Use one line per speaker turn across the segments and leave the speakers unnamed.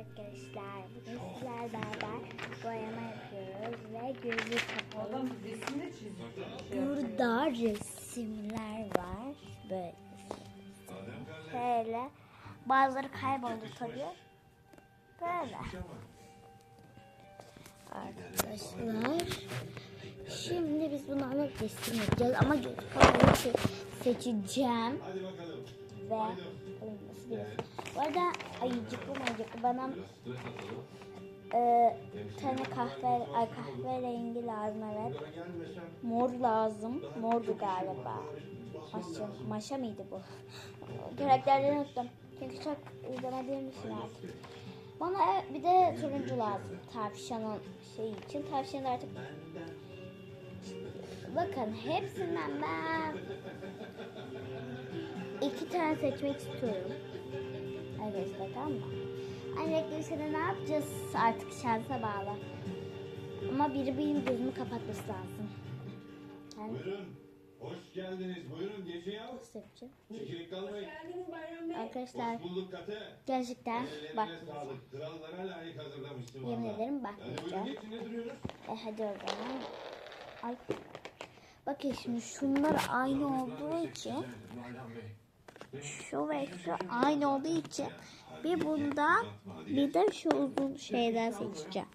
arkadaşlar. Bugün beraber boyama yapıyoruz ve gözü kapalı. Burada resimler var. Böyle. Şöyle. Bazıları kayboldu soruyor. Böyle. Arkadaşlar. Şimdi biz bunlarla resim yapacağız ama gözü kapalı se- seçeceğim. Ve Resim? Bu arada ayıcıklı mayıcıklı bana e, tane kahve, ay kahverengi lazım evet. Mor lazım. Mordu galiba. Maşa, maşa mıydı bu? Karakterleri unuttum. Çünkü çok izlemediğim için artık. Bana e, bir de turuncu lazım. Tavşanın şeyi için. Tavşanı da artık Bakın hepsinden ben iki tane seçmek istiyorum. Arkadaşlar tamam mı? Anne ne yapacağız artık şansa bağlı. Ama biri benim gözümü kapatması lazım. Ben
Buyurun. Hoş geldiniz. Buyurun geçin ya.
nasıl yapacağım?
Çekilik kalmayın.
Arkadaşlar
Hoş bulduk Kate.
gerçekten
Ellerine
bak
sağlık. Krallara layık hazırlamıştım
yemin
valla.
ederim
Hadi buyurun
bakmayacağım.
geçin ne duruyorsunuz?
E hadi o zaman. Ay. Bakın şimdi şunlar aynı olduğu için şu ve şu aynı olduğu için bir bundan bir de şu uzun şeyden seçeceğim.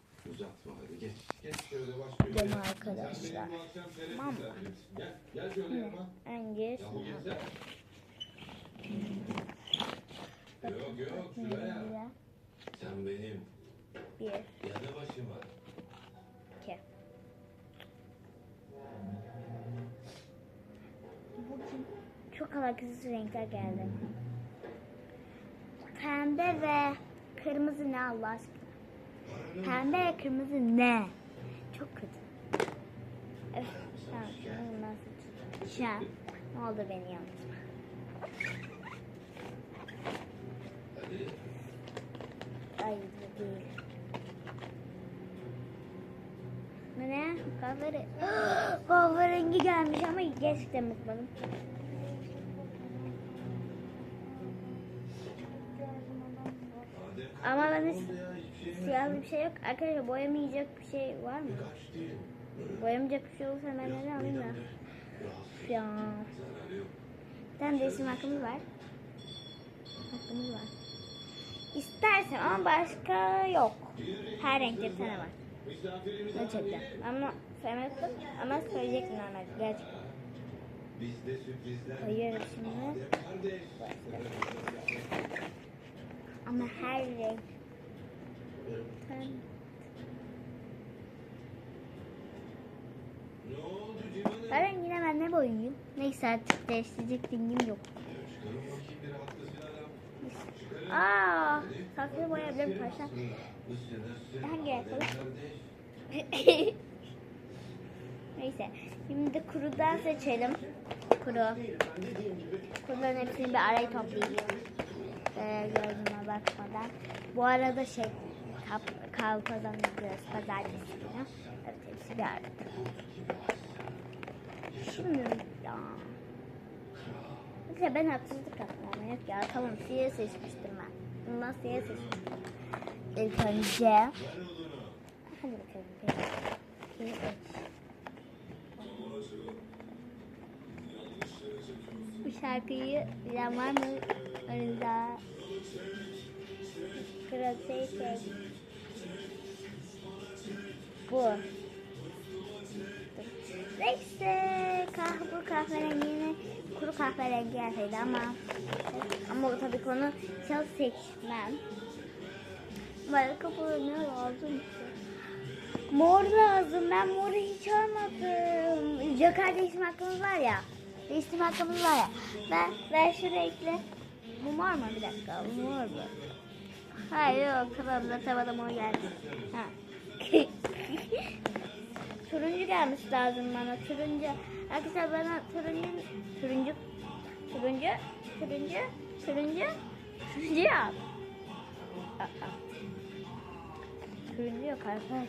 Geç. Geç
Değil arkadaşlar? Tamam mı? şunu
gelsene. Yok yok şuraya. Sen benim
Bir,
yanı başıma.
iki. Bugün çok alakasız renkler geldi. Pembe ve kırmızı ne Allah aşkına? Pembe ve kırmızı ne? Çok kötü. Evet, tamam şunu bundan seçeceğim. Ne olur beni.
Hadi.
Ay bu değil. Bu ne? Kahvere... Kahverengi gelmiş ama gerçekten bakmadım.
Adem
Ama ben
ne
hiç
oldu ya? Hiçbir mi?
siyahlı bir şey yok. Arkadaşlar boyamayacak bir şey var mı? Boyamayacak bir şey olursa ben neden alayım da. Ya. Tane resim hakkımız var. Hakkımız var. İstersen ama başka yok. Her renkte bir tane var. Gerçekten. Ama söylemedim ama söyleyecektim normalde. Gerçekten. Koyuyorum şimdi.
Kardeş.
Ama her renk. Ben
Ne oldu Civan'ım?
her rengine ben ne boyayayım? Neyse artık değiştirecek rengim yok. Aa, saklı boyayabilirim paşa.
Bu sene
Hangi yapalım? Neyse. Şimdi kurudan seçelim. Kuru. Kuruların hepsini bir araya toplayayım. Ee, gördüğüme bakmadan. Bu arada şey kap, kalfadan gidiyoruz pazartesi günü. Evet hepsi bir arada. Şimdi ya. Neyse ben haksızlık yapmam yok ya. Tamam siyah seçmiştim ben. Bundan siyah seçmiştim. İlk önce. Hadi bakalım. Bir, iki. Bu şarkıyı bilen var mı? Aranızda. Kırılsaydı. Bu. Neyse kah bu kahverengini kuru kahverengi gelseydi ama ama tabii ki onu çok seçmem. Başka bu ne lazım? Mor lazım. Ben moru hiç almadım. Joker değişim hakkımız var ya. Değişim hakkımız var ya. Ben, ben şu renkli. Bu mor mu? Bir dakika. Bu mor mu? Hayır yok. Tamam da tavada mor geldi. Ha. turuncu gelmiş lazım bana. Turuncu. Arkadaşlar bana turuncu, turuncu, turuncu, turuncu, turuncu, turuncu yap. Turuncu yok arkadaşlar.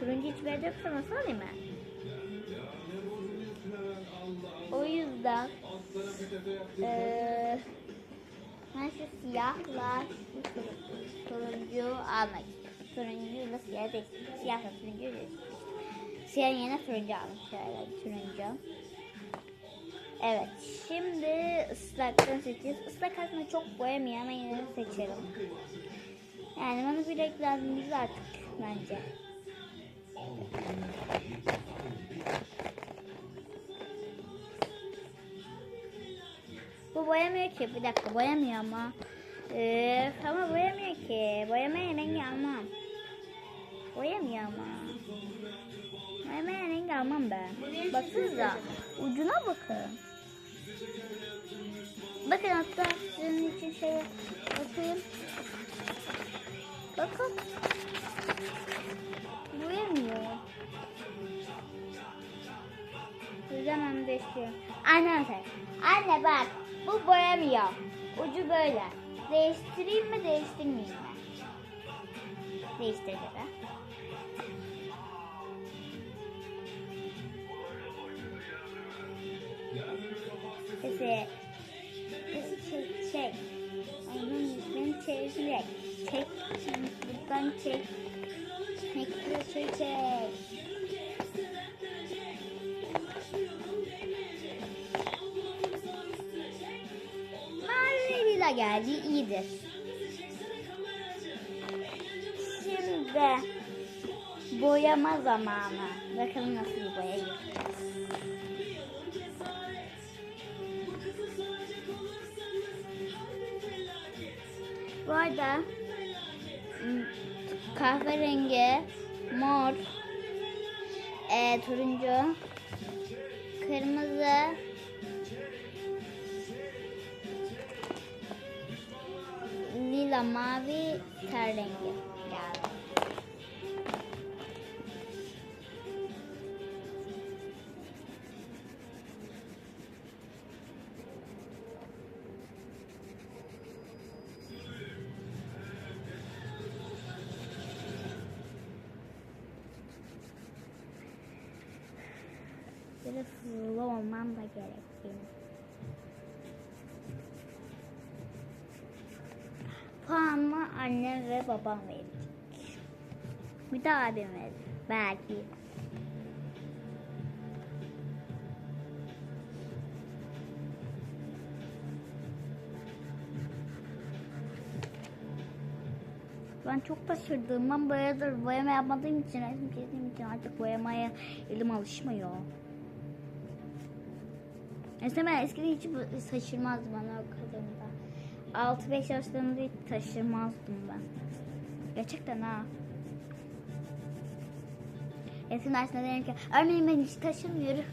Turuncu hiçbir yerde yoksa nasıl alayım ben? O yüzden eee ben şu siyahla şu tur- turuncu almak istiyorum. Turuncuyla siyah değiştirdim. Siyahla turuncuyu değiştirdim. Siyah yerine turuncu aldım. Şöyle turuncu. Evet. Şimdi ıslaktan seçeceğiz. Islak aslında çok boyamıyor ama yine de seçelim. Yani bana bir biz artık bence. Bu boyamıyor ki. Bir dakika boyamıyor ama. Ee, ama boyamıyor ki. Boyamaya rengi almam. Boyamıyor ama. Boyamaya rengi almam ben. Baksanıza. Ucuna bakın. Bakın hatta sizin için şey bakayım. Bakın. Boyamıyor. Yüzden onu değiştiriyorum. Anne bak. Anne bak. Bu boyamıyor. Ucu böyle. Değiştireyim mi değiştirmeyeyim mi? Değiştir dedi. Sesi. Sesi çek çek. Onun yüzünü çevirecek. Çek. Şimdi buradan çek. Çek çek çek. Geldi iyidir. Şimdi boyama zamanı. Bakalım nasıl bir boya yapacağız. Bu arada kahverengi, mor, e, turuncu, kırmızı, lila, mavi, ter rengi geldi. Biraz hızlı olmam da gerek benim. Puanımı ve babam verecek. Bir de abim verir. Belki. Ben çok taşırdım. Ben bayağıdır boyama yapmadığım için, resim çizdiğim için artık boyamaya elim alışmıyor. Mesela ben eskiden hiç taşırmazdım bana kadarında. 6-5 yaşlarında hiç taşırmazdım ben. Gerçekten ha. Esin dersinde derim ki örneğin ben hiç taşımıyorum.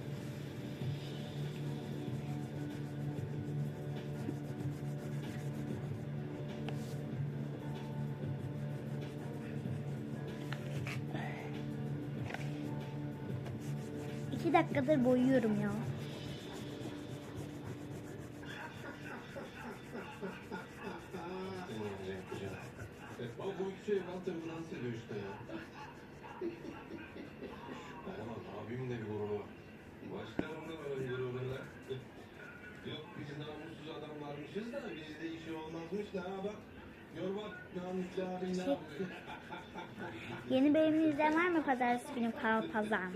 İki dakikadır boyuyorum ya.
Senin yapacağım. E, bak bu iki şey alt tarafı dans ediyor işte ya. Bak abimin de bir gururu var. Başlarım da böyle gururuna. Yok biz namussuz adamlarmışız da bizde işi olmazmış da ha bak. Gör bak namuslu abin ne yapıyor.
Yeni bölümünü izleyen var mı pazartesi günü Kalpazan?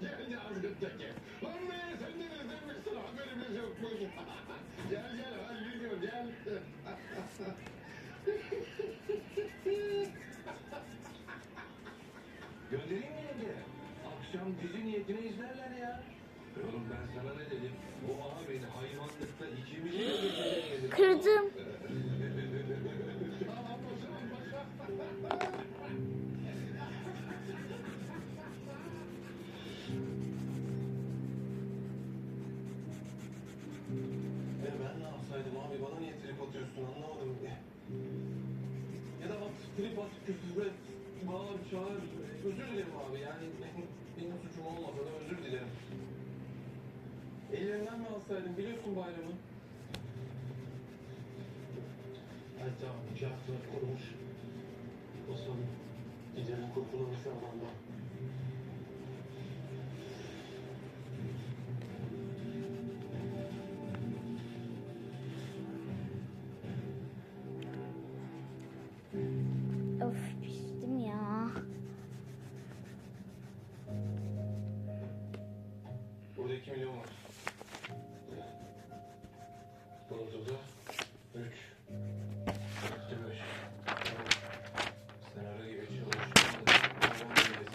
Gel gel azgıttaki. Lan be sen de rezilmişsin haberimiz yokmuş. Gel gel hadi gidiyor gel. Göndereyim mi yenge? Akşam dizi niyetine izlerler ya. Oğlum ben sana ne dedim? Bu ağa beni hayvanlıkta ikimizi de geçirecek.
Kırdım.
Alsaydım biliyorsun bayramı. Ay tamam yolda 3 4 5 Senaryo gibi çalışıyoruz.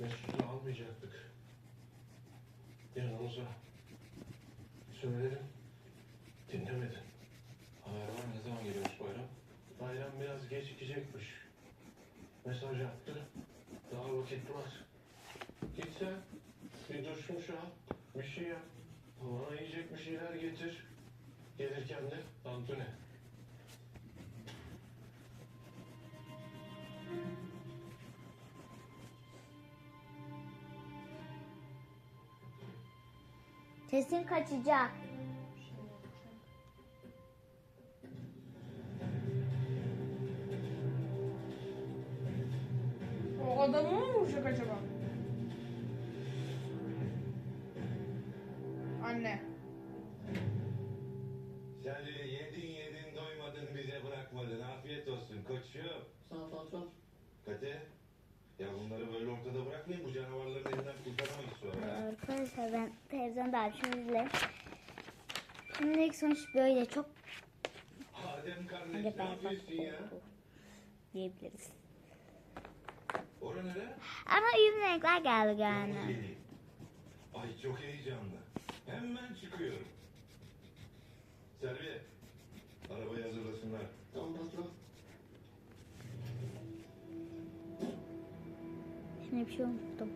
Mesut'u almayacaktık.
Yanımıza söyledim. Dinlemedin. Bayram ne zaman geliyormuş bayram? Bayram biraz gecikecekmiş. Mesaj attı. Daha vakit var. Git sen. Bir dursun şu. Bir şey yap. Bana yiyecek bir şeyler getir. Gelirken de tantuni.
Kesin kaçacak.
O adamı mı vuracak acaba?
Televizyonda açmışım Şimdilik sonuç böyle çok
Adem kardeş ne yapıyorsun ya?
diyebiliriz.
Ora nere?
Ama iyi renkler geldi yani.
Ay çok heyecanlı. Hemen çıkıyorum. Servi. Arabayı hazırlasınlar.
Tamam patron.
Şimdi bir şey unuttum.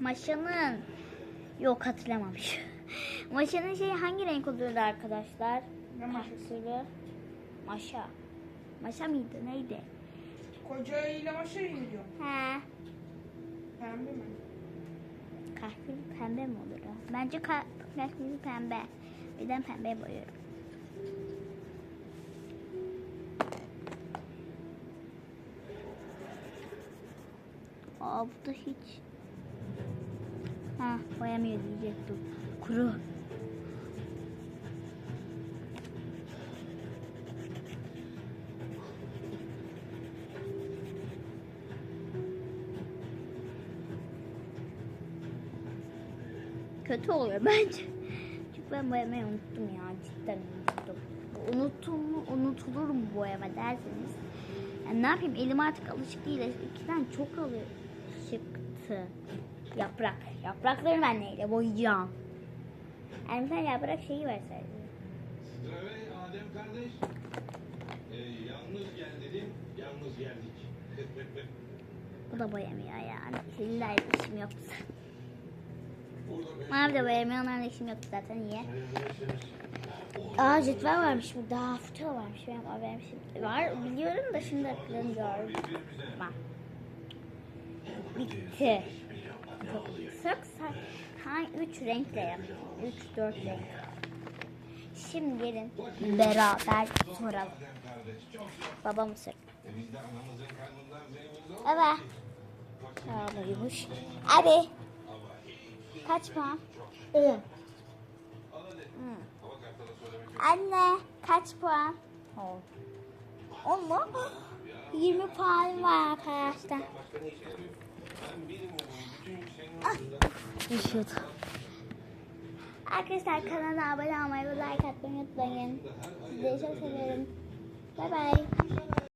Maşanın yok hatırlamamış. Maşanın şeyi hangi renk oluyordu arkadaşlar?
Ne maşası?
Maşa. Maşa mıydı neydi?
Koca ile maşa gidiyor.
He.
Pembe mi?
Kahveli pembe mi olur o? Bence ka- kahveli pembe. Birden pembeye boyuyorum. Aa bu da hiç. Ha boyamıyor diyecektim. Kuru. Kötü oluyor bence. Çünkü ben boyamayı unuttum ya. Cidden unuttum. Unuttum mu, unutulur mu boyama derseniz. Yani ne yapayım elim artık alışık değil. Eskiden çok alışıktı. Yaprak. Yaprakları ben neyle boyayacağım? Yani mesela yaprak şeyi var sadece.
Stravey Adem kardeş. Ee, yalnız gel dedim. Yalnız geldik.
Bu da boyamıyor yani. İlla işim yoktu.
Burada beş
Mavi de boyamıyor. Onlarla işim yoktu zaten.
Hayırlısınız.
Aa cetvel varmış burada. Futu varmış. Benim haberim var. Biliyorum da şimdi hatırlamıyorum. Bitti. Sık sık. Hangi üç renkle yaptım? Üç dört renk. Şimdi gelin beraber soralım.
E
Evet.
ki. Bak şimdi
Tamam uyumuş. Abi. Kaç puan?
Söylemek yok.
Anne kaç puan? On. On mu? 20 puan var arkadaşlar. Düşüyordu. Arkadaşlar kanala abone olmayı ve like atmayı unutmayın. Sizleri çok seviyorum. Bay bay.